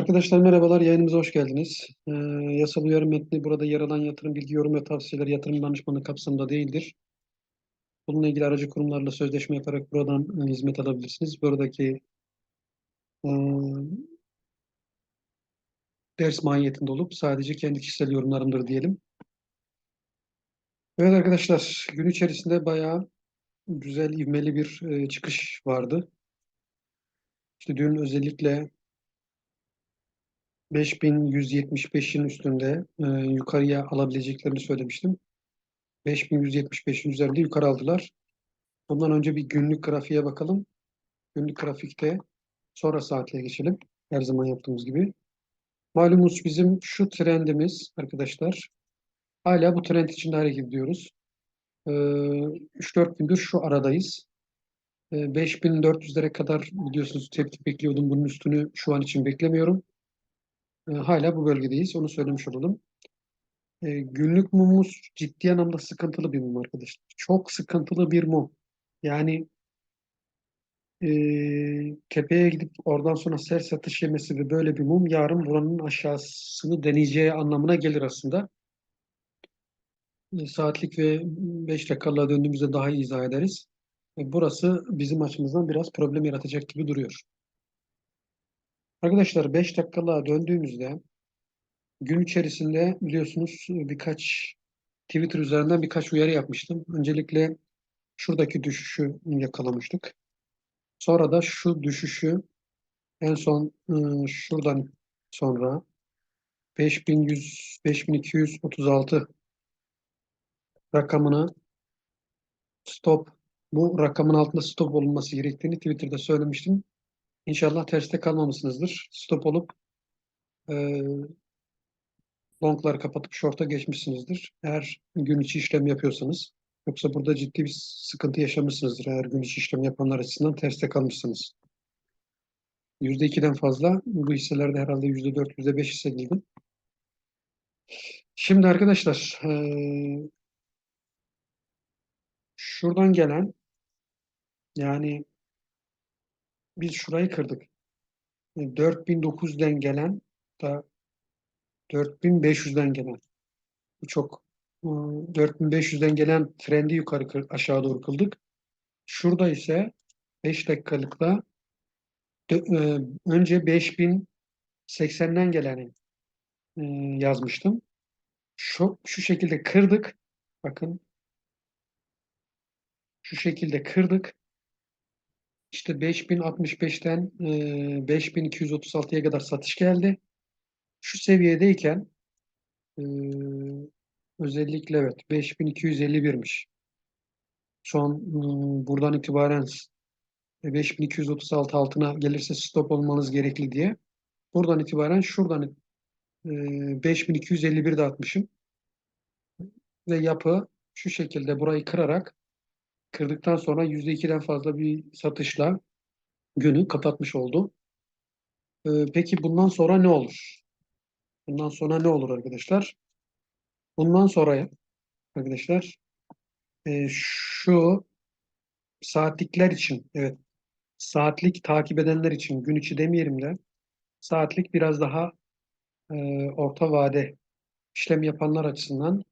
Arkadaşlar merhabalar, yayınımıza hoş geldiniz. Ee, yasal uyarı metni burada yer alan yatırım bilgi, yorum ve tavsiyeler yatırım danışmanlığı kapsamında değildir. Bununla ilgili aracı kurumlarla sözleşme yaparak buradan e, hizmet alabilirsiniz. Buradaki e, ders mahiyetinde olup sadece kendi kişisel yorumlarımdır diyelim. Evet arkadaşlar, gün içerisinde bayağı güzel, ivmeli bir e, çıkış vardı. İşte dün özellikle 5175'in üstünde e, yukarıya alabileceklerini söylemiştim. 5175'in üzerinde yukarı aldılar. Bundan önce bir günlük grafiğe bakalım. Günlük grafikte sonra saatliğe geçelim. Her zaman yaptığımız gibi. Malumunuz bizim şu trendimiz arkadaşlar. Hala bu trend içinde hareket ediyoruz. Ee, 3-4 gündür şu aradayız. Ee, 5400'lere kadar biliyorsunuz tepki bekliyordum. Bunun üstünü şu an için beklemiyorum. Ee, hala bu bölgedeyiz. Onu söylemiş olalım. Ee, günlük mumumuz ciddi anlamda sıkıntılı bir mum arkadaşlar. Çok sıkıntılı bir mum. Yani e, tepeye gidip oradan sonra ser satış yemesi ve böyle bir mum yarın buranın aşağısını deneyeceği anlamına gelir aslında. E, saatlik ve 5 dakikalığa döndüğümüzde daha iyi izah ederiz. E, burası bizim açımızdan biraz problem yaratacak gibi duruyor. Arkadaşlar 5 dakikalığa döndüğümüzde gün içerisinde biliyorsunuz birkaç Twitter üzerinden birkaç uyarı yapmıştım. Öncelikle şuradaki düşüşü yakalamıştık. Sonra da şu düşüşü en son ıı, şuradan sonra 5100 5236 rakamını stop bu rakamın altında stop olunması gerektiğini Twitter'da söylemiştim. İnşallah terste kalmamışsınızdır. Stop olup e, longları kapatıp short'a geçmişsinizdir. Eğer gün içi işlem yapıyorsanız. Yoksa burada ciddi bir sıkıntı yaşamışsınızdır. Eğer gün içi işlem yapanlar açısından terste kalmışsınız. %2'den fazla bu hisselerde herhalde %4, %5 hissedildi. Şimdi arkadaşlar e, şuradan gelen yani biz şurayı kırdık. 4900'den gelen da 4500'den gelen bu çok 4500'den gelen trendi yukarı aşağı doğru kıldık. Şurada ise 5 dakikalıkta e, önce 5080'den geleni e, yazmıştım. Şu, şu şekilde kırdık. Bakın şu şekilde kırdık. İşte 5065'ten e, 5236'ya kadar satış geldi. Şu seviyedeyken e, özellikle evet 5251'miş. Şu an e, buradan itibaren 5236 altına gelirse stop olmanız gerekli diye. Buradan itibaren şuradan e, 5251'de atmışım. Ve yapı şu şekilde burayı kırarak kırdıktan sonra %2'den fazla bir satışla günü kapatmış oldu. E, peki bundan sonra ne olur? Bundan sonra ne olur arkadaşlar? Bundan sonra arkadaşlar e, şu saatlikler için evet saatlik takip edenler için gün içi demeyelim de saatlik biraz daha e, orta vade işlem yapanlar açısından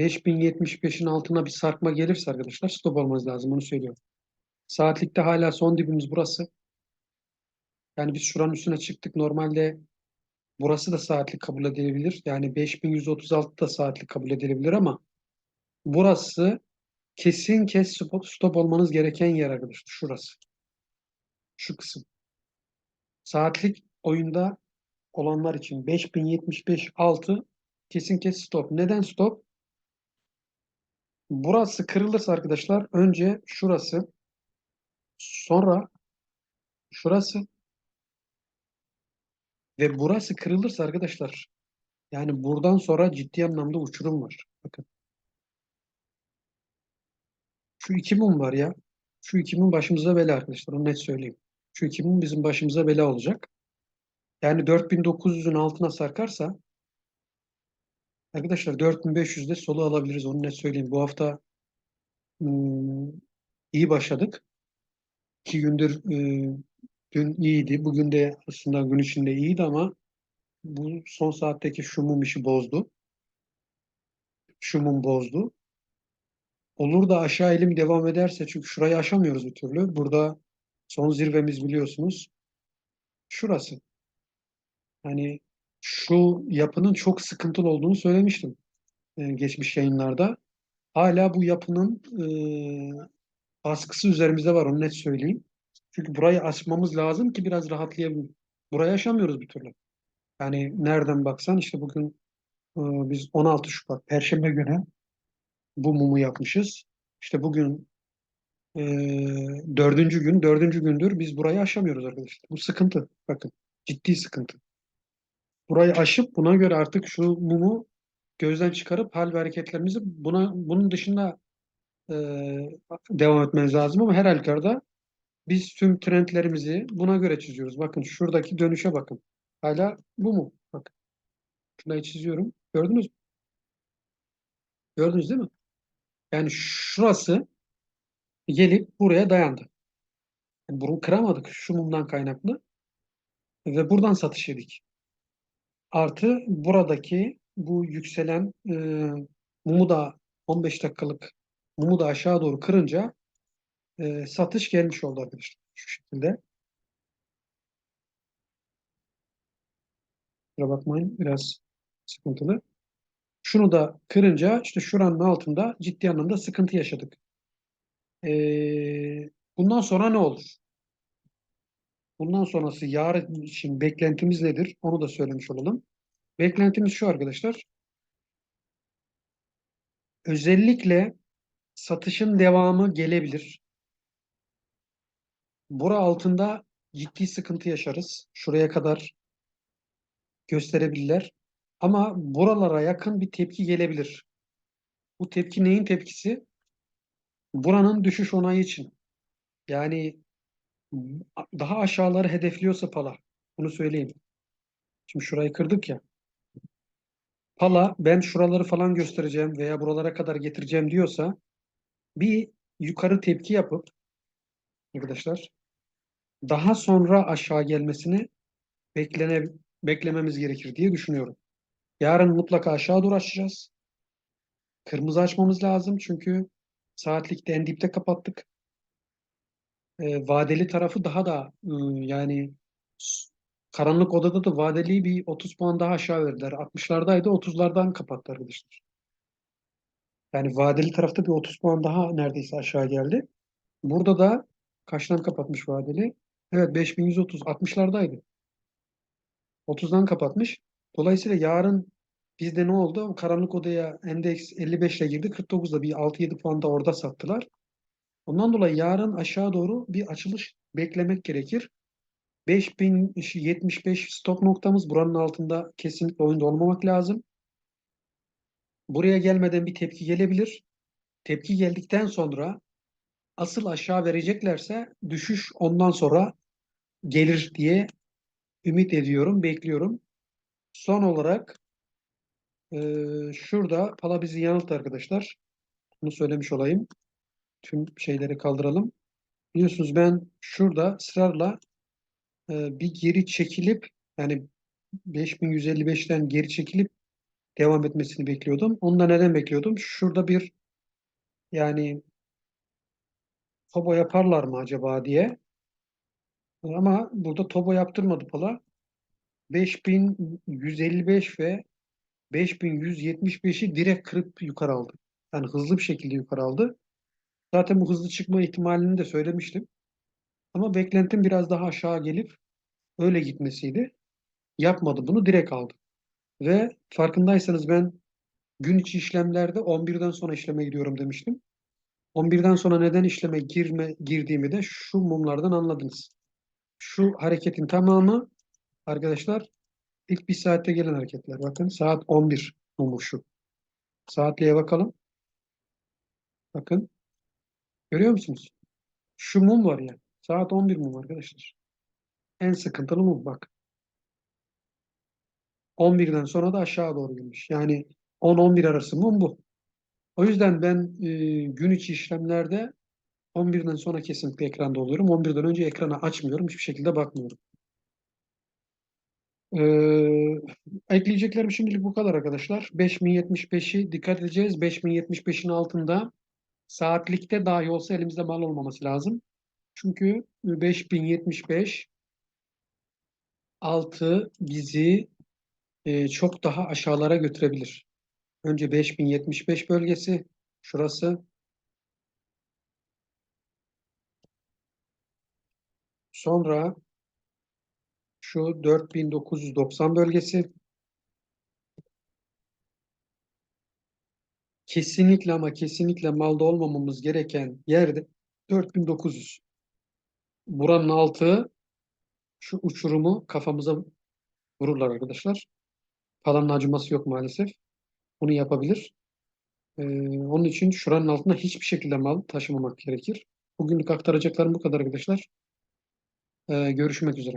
5075'in altına bir sarkma gelirse arkadaşlar stop olmaz lazım onu söylüyorum. Saatlikte hala son dibimiz burası. Yani biz şuranın üstüne çıktık. Normalde burası da saatlik kabul edilebilir. Yani 5136 da saatlik kabul edilebilir ama burası kesin kes stop, stop olmanız gereken yer arkadaşlar. Şurası. Şu kısım. Saatlik oyunda olanlar için 5075 altı kesin kes stop. Neden stop? Burası kırılırsa arkadaşlar önce şurası sonra şurası ve burası kırılırsa arkadaşlar yani buradan sonra ciddi anlamda uçurum var. Bakın. Şu iki mum var ya. Şu iki mum başımıza bela arkadaşlar. Onu net söyleyeyim. Şu iki bizim başımıza bela olacak. Yani 4900'ün altına sarkarsa arkadaşlar 4500'de solu alabiliriz. Onu net söyleyeyim. Bu hafta hmm, iyi başladık. İki gündür e, Dün iyiydi. Bugün de aslında gün içinde iyiydi ama bu son saatteki şu mum işi bozdu. Şu mum bozdu. Olur da aşağı eğilim devam ederse çünkü şurayı aşamıyoruz bir türlü. Burada son zirvemiz biliyorsunuz. Şurası. Hani şu yapının çok sıkıntılı olduğunu söylemiştim e, geçmiş yayınlarda. Hala bu yapının e, baskısı üzerimizde var onu net söyleyeyim. Çünkü burayı aşmamız lazım ki biraz rahatlayalım. Burayı aşamıyoruz bir türlü. Yani nereden baksan işte bugün e, biz 16 Şubat Perşembe günü bu mumu yapmışız. İşte bugün e, dördüncü gün, dördüncü gündür biz burayı aşamıyoruz arkadaşlar. Bu sıkıntı. Bakın ciddi sıkıntı. Burayı aşıp buna göre artık şu mumu gözden çıkarıp hal ve hareketlerimizi buna bunun dışında e, devam etmeniz lazım ama her halükarda biz tüm trendlerimizi buna göre çiziyoruz. Bakın şuradaki dönüşe bakın. Hala bu mu? Bakın. Şurayı çiziyorum. Gördünüz mü? Gördünüz değil mi? Yani şurası gelip buraya dayandı. Yani bunu kıramadık şu mumdan kaynaklı. Ve buradan satış yedik. Artı buradaki bu yükselen e, mumu da 15 dakikalık mumu da aşağı doğru kırınca e, satış gelmiş oldu arkadaşlar. Şu şekilde. Kusura bakmayın biraz sıkıntılı. Şunu da kırınca işte şuranın altında ciddi anlamda sıkıntı yaşadık. E, bundan sonra ne olur? Bundan sonrası yarın için beklentimiz nedir? Onu da söylemiş olalım. Beklentimiz şu arkadaşlar. Özellikle satışın devamı gelebilir. Bura altında ciddi sıkıntı yaşarız. Şuraya kadar gösterebilirler. Ama buralara yakın bir tepki gelebilir. Bu tepki neyin tepkisi? Buranın düşüş onayı için. Yani daha aşağıları hedefliyorsa pala. Bunu söyleyeyim. Şimdi şurayı kırdık ya. Pala ben şuraları falan göstereceğim veya buralara kadar getireceğim diyorsa bir yukarı tepki yapıp arkadaşlar daha sonra aşağı gelmesini beklene, beklememiz gerekir diye düşünüyorum. Yarın mutlaka aşağı doğru. Kırmızı açmamız lazım çünkü saatlikte en dipte kapattık. E, vadeli tarafı daha da e, yani karanlık odada da vadeliyi bir 30 puan daha aşağı verdiler. 60'lardaydı 30'lardan kapattı arkadaşlar. Yani vadeli tarafta bir 30 puan daha neredeyse aşağı geldi. Burada da kaçtan kapatmış vadeli? Evet 5130 60'lardaydı. 30'dan kapatmış. Dolayısıyla yarın bizde ne oldu? Karanlık odaya endeks 55 ile girdi. 49'da bir 6-7 puan da orada sattılar. Ondan dolayı yarın aşağı doğru bir açılış beklemek gerekir. 5075 stop noktamız buranın altında kesinlikle oyunda olmamak lazım. Buraya gelmeden bir tepki gelebilir. Tepki geldikten sonra asıl aşağı vereceklerse düşüş ondan sonra gelir diye ümit ediyorum, bekliyorum. Son olarak e, şurada pala bizi yanılttı arkadaşlar. Bunu söylemiş olayım. Tüm şeyleri kaldıralım. Biliyorsunuz ben şurada ısrarla e, bir geri çekilip yani 5155'ten geri çekilip devam etmesini bekliyordum. Onu da neden bekliyordum? Şurada bir yani Tobo yaparlar mı acaba diye. Ama burada Tobo yaptırmadı Pala. 5155 ve 5175'i direkt kırıp yukarı aldı. Yani hızlı bir şekilde yukarı aldı. Zaten bu hızlı çıkma ihtimalini de söylemiştim. Ama beklentim biraz daha aşağı gelip öyle gitmesiydi. Yapmadı bunu direkt aldı. Ve farkındaysanız ben gün içi işlemlerde 11'den sonra işleme gidiyorum demiştim. 11'den sonra neden işleme girme girdiğimi de şu mumlardan anladınız. Şu hareketin tamamı arkadaşlar ilk bir saatte gelen hareketler. Bakın saat 11 mumu şu. Saatliğe bakalım. Bakın. Görüyor musunuz? Şu mum var ya. Saat 11 mum arkadaşlar. En sıkıntılı mum bak. 11'den sonra da aşağı doğru girmiş. Yani 10-11 arası mum bu. O yüzden ben e, gün içi işlemlerde 11'den sonra kesinlikle ekranda oluyorum. 11'den önce ekranı açmıyorum. Hiçbir şekilde bakmıyorum. Ee, ekleyeceklerim şimdilik bu kadar arkadaşlar. 5075'i dikkat edeceğiz. 5075'in altında saatlikte dahi olsa elimizde mal olmaması lazım. Çünkü 5075 altı bizi e, çok daha aşağılara götürebilir. Önce 5075 bölgesi şurası. Sonra şu 4990 bölgesi. Kesinlikle ama kesinlikle malda olmamamız gereken yerde 4900. Buranın altı şu uçurumu kafamıza vururlar arkadaşlar. Falanın acıması yok maalesef. Bunu yapabilir. Ee, onun için şuranın altına hiçbir şekilde mal taşımamak gerekir. Bugünlük aktaracaklarım bu kadar arkadaşlar. Ee, görüşmek üzere.